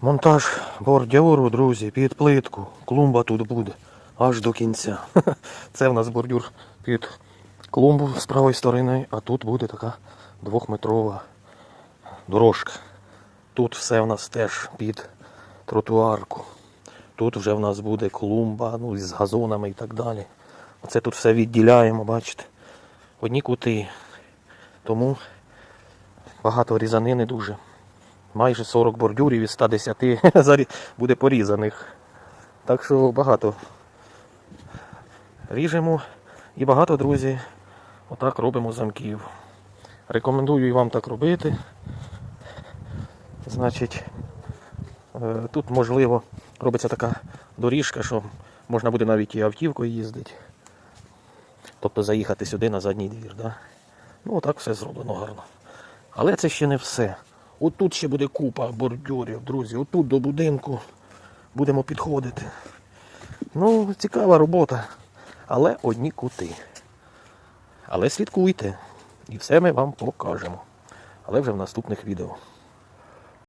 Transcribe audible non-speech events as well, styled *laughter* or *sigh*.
Монтаж бордюру, друзі, під плитку. Клумба тут буде аж до кінця. *laughs* Це в нас бордюр під клумбу з правої сторони, а тут буде така двохметрова дорожка. Тут все в нас теж під тротуарку. Тут вже в нас буде клумба, ну, з газонами і так далі. Оце тут все відділяємо, бачите. Одні кути. Тому багато різанини дуже. Майже 40 бордюрів із 110 *laughs* буде порізаних. Так що багато ріжемо і багато, друзі, отак робимо замків. Рекомендую і вам так робити. Значить, е, тут можливо робиться така доріжка, що можна буде навіть і автівкою їздити. Тобто заїхати сюди на задній двір. Да? Ну, отак все зроблено гарно. Але це ще не все. Отут ще буде купа бордюрів, друзі. Отут до будинку будемо підходити. Ну, цікава робота. Але одні кути. Але слідкуйте. І все ми вам покажемо. Але вже в наступних відео.